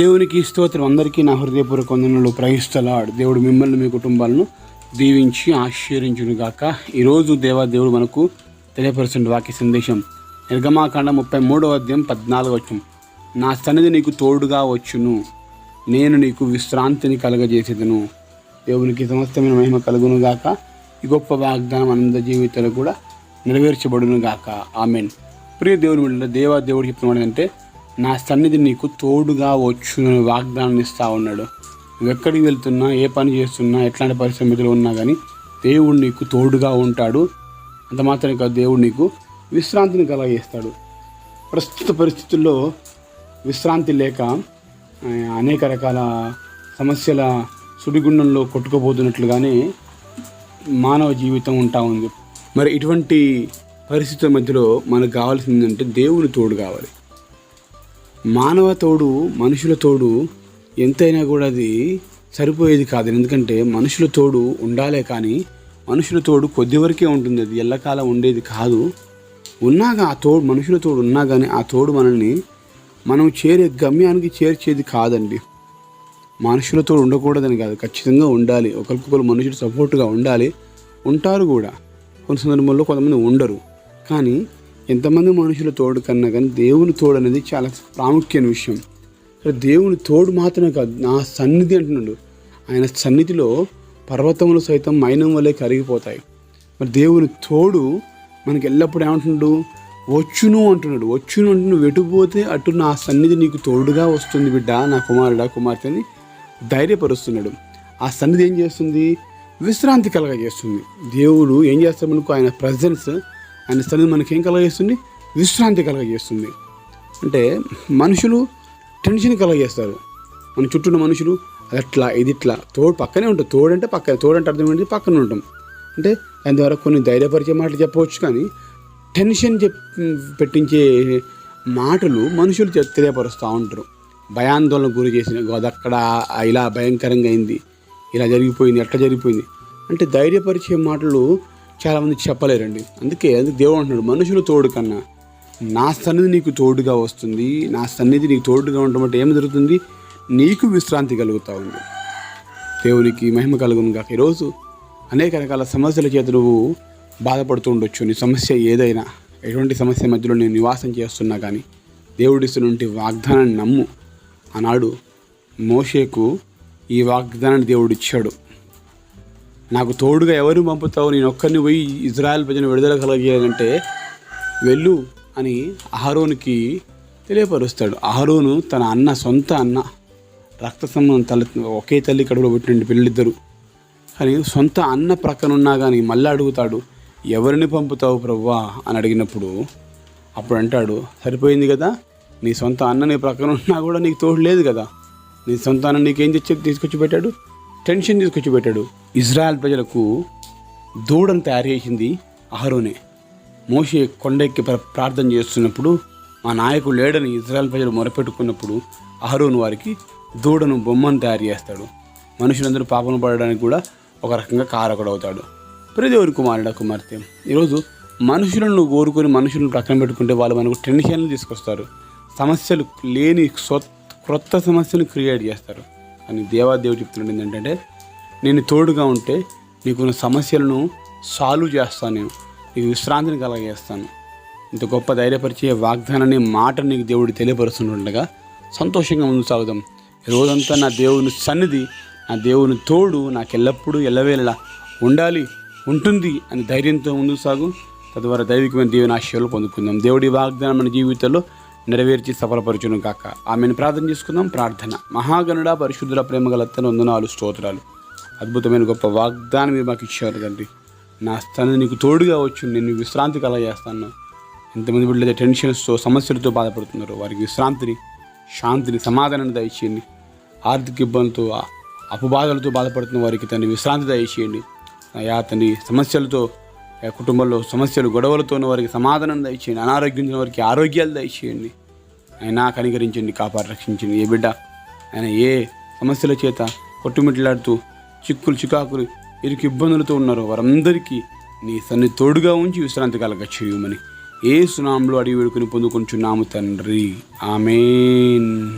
దేవునికి స్తోత్రం. అందరికీ నా హృదయపూర్వక వందనలు ప్రహిస్తలాడు దేవుడు మిమ్మల్ని మీ కుటుంబాలను దీవించి ఆశీర్వించునుగాక ఈరోజు దేవా దేవుడు మనకు తెలియపరుచుండు వాక్య సందేశం. నిర్గమాకాండ ముప్పై మూడవ అధ్యాయం పద్నాలుగు వచ్చం నా సన్నిధి నీకు తోడుగా వచ్చును. నేను నీకు విశ్రాంతిని కలగజేసేదను. దేవునికి సమస్తమైన మహిమ కలుగును గాక ఈ గొప్ప వాగ్దానం అనంత జీవితాలు కూడా నెరవేర్చబడును గాక ఆమెన్. ప్రియ దేవుని దేవా దేవుడు చెప్తున్నాడు అంటే నా సన్నిధి నీకు తోడుగా వచ్చును వాగ్దానం ఇస్తూ ఉన్నాడు. నువ్వు ఎక్కడికి వెళ్తున్నా ఏ పని చేస్తున్నా ఎట్లాంటి పరిస్థితులు ఉన్నా కానీ దేవుడు నీకు తోడుగా ఉంటాడు. అంత మాత్రమే కాదు దేవుడు నీకు విశ్రాంతిని కలగజేస్తాడు. ప్రస్తుత పరిస్థితుల్లో విశ్రాంతి లేక అనేక రకాల సమస్యల సుడిగుండంలో కొట్టుకుపోతున్నట్లుగానే మానవ జీవితం ఉంటా ఉంది. మరి ఇటువంటి పరిస్థితుల మధ్యలో మనకు కావాల్సింది అంటే దేవుని తోడు కావాలి. మానవ తోడు మనుషుల తోడు ఎంతైనా కూడా అది సరిపోయేది కాదు. ఎందుకంటే మనుషుల తోడు ఉండాలే కానీ మనుషుల తోడు కొద్ది వరకే ఉంటుంది. అది ఎల్లకాలం ఉండేది కాదు. ఉన్నాగా ఆ తోడు మనుషుల తోడు ఉన్నా కానీ ఆ తోడు మనల్ని మనం చేరే గమ్యానికి చేర్చేది కాదండి. మనుషులతో ఉండకూడదని కాదు. ఖచ్చితంగా ఉండాలి. ఒకరికొకరు మనుషులు సపోర్ట్గా ఉండాలి. ఉంటారు కూడా. కొన్ని సందర్భంలో కొంతమంది ఉండరు. కానీ ఎంతమంది మనుషుల తోడు కన్నా కానీ దేవుని తోడు అనేది చాలా ప్రాముఖ్యమైన విషయం. ఇక్కడ దేవుని తోడు మాత్రమే కాదు నా సన్నిధి అంటున్నాడు. ఆయన సన్నిధిలో పర్వతములు సైతం మైనం వలె కరిగిపోతాయి. మరి దేవుని తోడు మనకి ఎల్లప్పుడూ ఏమంటున్నాడు? వచ్చును అంటున్నాడు. వచ్చును అంటే నువ్వు ఎటుపోతే అటు నా సన్నిధి నీకు తోడుగా వస్తుంది బిడ్డ నా కుమారుడా కుమార్తె అని ధైర్యపరుస్తున్నాడు. ఆ సన్నిధి ఏం చేస్తుంది? విశ్రాంతి కలగజేస్తుంది. దేవుడు ఏం చేస్తాడు? మనకు ఆయన ప్రజెన్స్ ఆయన సన్నిధి మనకి ఏం కలగజేస్తుంది? విశ్రాంతి కలగజేస్తుంది. అంటే మనుషులు టెన్షన్ కలగజేస్తారు. మన చుట్టూ ఉన్న మనుషులు అట్లా ఇది ఇట్లా తోడు పక్కనే ఉంటాం. తోడు అంటే పక్కన తోడు అంటే అర్థం ఏంటి? పక్కన ఉంటాం. అంటే దాని ద్వారా కొన్ని ధైర్యపరిచే మాటలు చెప్పవచ్చు కానీ టెన్షన్ చెప్ పెట్టించే మాటలు మనుషులు తెలియపరుస్తూ ఉంటారు. భయాందోళనకు గురి చేసిన అది అక్కడ ఇలా భయంకరంగా అయింది. ఇలా జరిగిపోయింది ఎట్లా జరిగిపోయింది. అంటే ధైర్యపరిచే మాటలు చాలామంది చెప్పలేరండి. అందుకే అందుకే దేవుడు అంటున్నాడు మనుషులు తోడు కన్నా నా సన్నిధి నీకు తోడుగా వస్తుంది. నా సన్నిధి నీకు తోడుగా ఉండటం అంటే ఏం జరుగుతుంది? నీకు విశ్రాంతి కలుగుతూ ఉంది. దేవునికి మహిమ కలుగును కాక ఈరోజు అనేక రకాల సమస్యల చేత నువ్వు బాధపడుతూ ఉండొచ్చు. నీ సమస్య ఏదైనా ఎటువంటి సమస్య మధ్యలో నేను నివాసం చేస్తున్నా కానీ దేవుడిస్తున్నటువంటి వాగ్దానాన్ని నమ్ము. ఆనాడు మోషేకు ఈ వాగ్దానాన్ని దేవుడు ఇచ్చాడు. నాకు తోడుగా ఎవరిని పంపుతావు? నేను ఒక్కరిని పోయి ఇజ్రాయెల్ ప్రజలను విడుదల కలగజేయాలంటే వెళ్ళు అని అహరోనికి తెలియపరుస్తాడు. అహరోను తన అన్న సొంత అన్న రక్త సంబంధం తల్లి ఒకే తల్లి కడుపులో పుట్టిన పిల్లలిద్దరు. కానీ సొంత అన్న ప్రక్కన ఉన్నా కానీ మళ్ళీ అడుగుతాడు ఎవరిని పంపుతావు ప్రవ్వా? అని అడిగినప్పుడు అప్పుడు అంటాడు సరిపోయింది కదా? నీ సొంత అన్న నీ ప్రక్కన ఉన్నా కూడా నీకు తోడు లేదు కదా? నీ సొంత అన్న నీకేం తెచ్చి తీసుకొచ్చి పెట్టాడు? టెన్షన్ తీసుకొచ్చి పెట్టాడు. ఇజ్రాయెల్ ప్రజలకు దూడను తయారు చేసింది అహరోనే. మోషే కొండెక్కి ప్ర- ప్రార్థన చేస్తున్నప్పుడు మా నాయకుడు లేడని ఇజ్రాయెల్ ప్రజలు మొరపెట్టుకున్నప్పుడు అహరోను వారికి దూడను బొమ్మను తయారు చేస్తాడు. మనుషులందరూ పాపను పడడానికి కూడా ఒక రకంగా కారకుడవుతాడు. ప్రియదేవుని కుమారుడ కుమార్తె. ఈరోజు మనుషులను కోరుకొని మనుషులను ప్రక్కన పెట్టుకుంటే వాళ్ళు మనకు టెన్షన్లు తీసుకొస్తారు. సమస్యలు లేని స్వ క్రొత్త సమస్యలు క్రియేట్ చేస్తారు. అని దేవాదేవుడు చెప్తున్నాడు ఏంటంటే నేను తోడుగా ఉంటే నీకున్న సమస్యలను సాల్వ్ చేస్తాను నేను. నీకు విశ్రాంతిని కలగజేస్తాను. ఇంత గొప్ప ధైర్యపరిచే వాగ్దానాన్ని మాట నీకు దేవుడు తెలియపరుస్తుండగా సంతోషంగా ముందు సాగుదాం. రోజంతా నా దేవుని సన్నిధి నా దేవుని తోడు నాకు ఎల్లప్పుడూ ఎల్లవేళలా ఉండాలి ఉంటుంది అని ధైర్యంతో ముందుకు సాగు. తద్వారా దైవికమైన దేవుని ఆశయాలు పొందుకుందాం. దేవుడి వాగ్దానం మన జీవితంలో నెరవేర్చి సఫలపరచును కాక ఆమెను ప్రార్థన చేసుకుందాం. ప్రార్థన. మహాగణుడ పరిశుద్ధుల ప్రేమగల అత్తను వందనాలు స్తోత్రాలు. అద్భుతమైన గొప్ప వాగ్దానం మీరు మాకు ఇచ్చారు తండ్రి. నా స్థానం నీకు తోడుగా వచ్చు. నేను విశ్రాంతి కలగజేస్తాను. ఎంతమంది బిడ్డలైతే టెన్షన్స్తో సమస్యలతో బాధపడుతున్నారు వారికి విశ్రాంతిని శాంతిని సమాధానాన్ని దయచేయండి. ఆర్థిక ఇబ్బందులతో ఆ అపబాధలతో బాధపడుతున్న వారికి తండ్రి విశ్రాంతి దయచేయండి. అయా తండ్రి సమస్యలతో కుటుంబంలో సమస్యలు గొడవలతో ఉన్న వారికి సమాధానం దయచేయండి. అనారోగ్యం ఉన్న వారికి ఆరోగ్యాలు దయచేయండి. ఆయన కనికరించండి కాపాడి రక్షించండి. ఏ బిడ్డ ఆయన ఏ సమస్యల చేత కొట్టుమిట్లాడుతూ చిక్కులు చికాకులు ఇరికి ఇబ్బందులతో ఉన్నారో వారందరికీ నీ సన్ని తోడుగా ఉంచి విశ్రాంతి కలగ చేయమని ఏ సునాంలో అడిగి వేడుకుని పొందుకుంటున్నాము తండ్రి. ఆమెన్.